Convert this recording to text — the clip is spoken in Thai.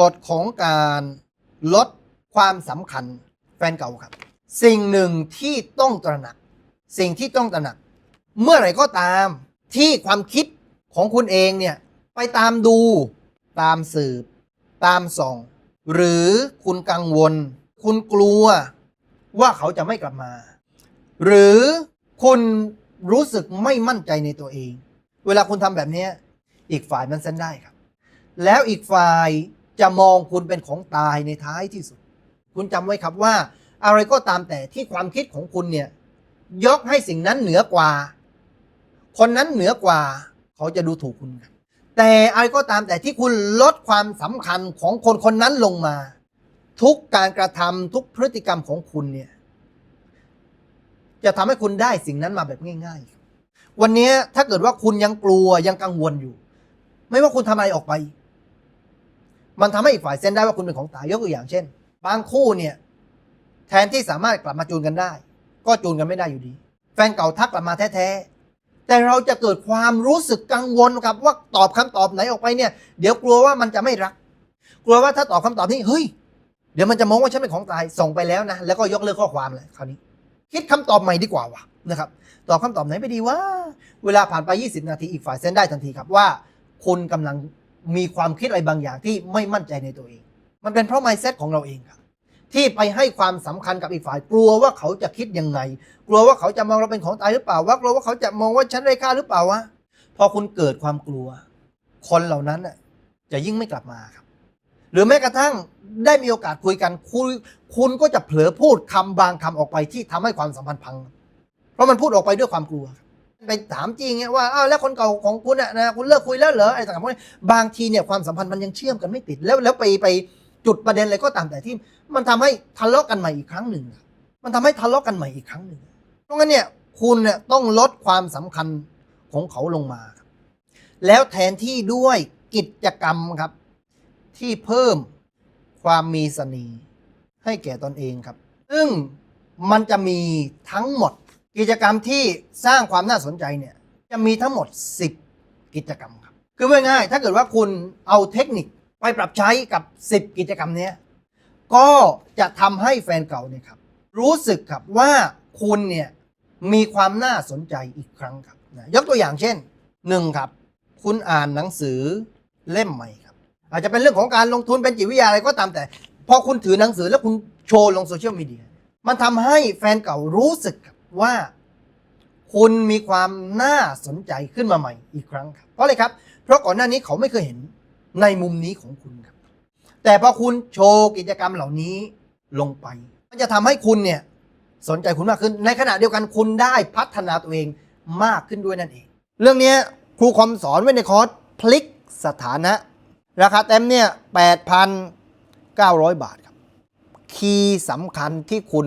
กฎของการลดความสำคัญแฟนเก่าครับ สิ่งหนึ่งที่ต้องตระหนัก สิ่งที่ต้องตระหนัก เมื่อไหร่ก็ตามที่ความคิดของคุณเองเนี่ย ไปตามดู ตามสืบ ตามส่อง หรือคุณกังวล คุณกลัว ว่าเขาจะไม่กลับมา หรือคุณรู้สึกไม่มั่นใจในตัวเอง เวลาคุณทำแบบนี้อีกฝ่ายมันเส้นได้ครับ แล้วอีกฝ่าย จะมองคุณเป็นของตายในท้ายที่สุด คุณจำไว้ครับว่า อะไรก็ตามแต่ที่ความคิดของคุณเนี่ยยกให้สิ่งนั้นเหนือกว่า คนนั้นเหนือกว่า เขาจะดูถูกคุณแต่อะไรก็ตามแต่ที่คุณลดความสำคัญของคนคนนั้นลงมา ทุกการกระทำทุกพฤติกรรมของคุณเนี่ยจะทำให้คุณได้สิ่งนั้นมาแบบง่าย ๆ วันนี้ถ้าเกิดว่าคุณยังกลัวยังกังวลอยู่ ไม่ว่าคุณทำอะไรออกไป มันทำให้อีกฝ่ายเส้นได้ว่าคุณเป็นของตายยกตัวอย่างเช่น บางคู่เนี่ยแทนที่สามารถกลับมาจูนกันได้ ก็จูนกันไม่ได้อยู่ดี แฟนเก่าทักกลับมาแท้ๆแต่เราจะเกิดความรู้สึกกังวลครับว่าตอบคำตอบไหนออกไปเนี่ยเดี๋ยวกลัวว่ามันจะไม่รัก กลัวว่าถ้าตอบคำตอบนี้เฮ้ยเดี๋ยวมันจะมองว่าฉันเป็นของตายส่งไปแล้วนะแล้วก็ยกเลิกข้อความเลยคราวนี้ คิดคำตอบใหม่ดีกว่าวะนะครับตอบคำตอบไหนไม่ดีว่า เวลาผ่านไป 20 นาทีอีกฝ่ายเส้นได้ทันทีครับว่า คุณกำลัง มีความคิดอะไรบางอย่างที่ไม่มั่นใจในตัวเอง มันเป็นเพราะ mindset ของเราเองครับที่ไปให้ความสำคัญกับอีกฝ่าย กลัวว่าเขาจะคิดยังไง กลัวว่าเขาจะมองเราเป็นของตายหรือเปล่าวะกลัวว่าเขาจะมองว่าฉันไร้ค่าหรือเปล่าวะพอคุณเกิดความกลัว คนเหล่านั้นจะยิ่งไม่กลับมาครับ หรือแม้กระทั่งได้มีโอกาสคุยกันคุยคุณก็จะเผลอพูดคำบางคำออกไปที่ทำให้ความสัมพันธ์พัง เพราะมันพูดออกไปด้วยความกลัว ไปถามจริงไงว่าอ้าวแล้วคนเก่าของคุณอะนะคุณเลิกคุยแล้วเหรออะไรต่างๆพวกนี้บางทีเนี่ยความสัมพันธ์มันยังเชื่อมกันไม่ติดแล้วแล้วไปไปจุดประเด็นอะไรก็ตามแต่ที่ มันทำให้ทะเลาะกันใหม่อีกครั้งหนึ่งมันทำให้ทะเลาะกันใหม่อีกครั้งหนึ่งเพราะงั้นเนี่ยคุณเนี่ยต้องลดความสำคัญของเขาลงมาครับแล้วแทนที่ด้วยกิจกรรมครับ ที่เพิ่มความมีเสน่ห์ให้แก่ตนเองครับ ซึ่งมันจะมีทั้งหมด กิจกรรมที่สร้างความน่าสนใจเนี่ยจะมีทั้งหมด 10 กิจกรรมครับ คือพูดง่ายถ้าเกิดว่าคุณเอาเทคนิคไปปรับใช้กับ 10 กิจกรรมเนี้ยก็จะทำให้แฟนเก่าเนี่ยครับรู้สึกครับว่าคุณเนี่ยมีความน่าสนใจอีกครั้งครับนะยกตัวอย่างเช่นหนึ่งครับคุณอ่านหนังสือเล่มใหม่ครับ อาจจะเป็นเรื่องของการลงทุนเป็นจิตวิทยาอะไรก็ตามแต่ พอคุณถือหนังสือแล้วคุณโชว์ลงโซเชียลมีเดียมันทำให้แฟนเก่ารู้สึกครับ ว่าคุณมีความน่าสนใจขึ้นมาใหม่อีกครั้งครับ เพราะอะไรครับ เพราะก่อนหน้านี้เขาไม่เคยเห็นในมุมนี้ของคุณครับ แต่พอคุณโชว์กิจกรรมเหล่านี้ลงไป มันจะทำให้คุณเนี่ยสนใจคุณมากขึ้น ในขณะเดียวกันคุณได้พัฒนาตัวเองมากขึ้นด้วยนั่นเอง เรื่องนี้ครูคอมสอนไว้ในคอร์สพลิกสถานะ ราคาเต็มเนี่ย8,900 บาทครับ คีย์สำคัญที่คุณ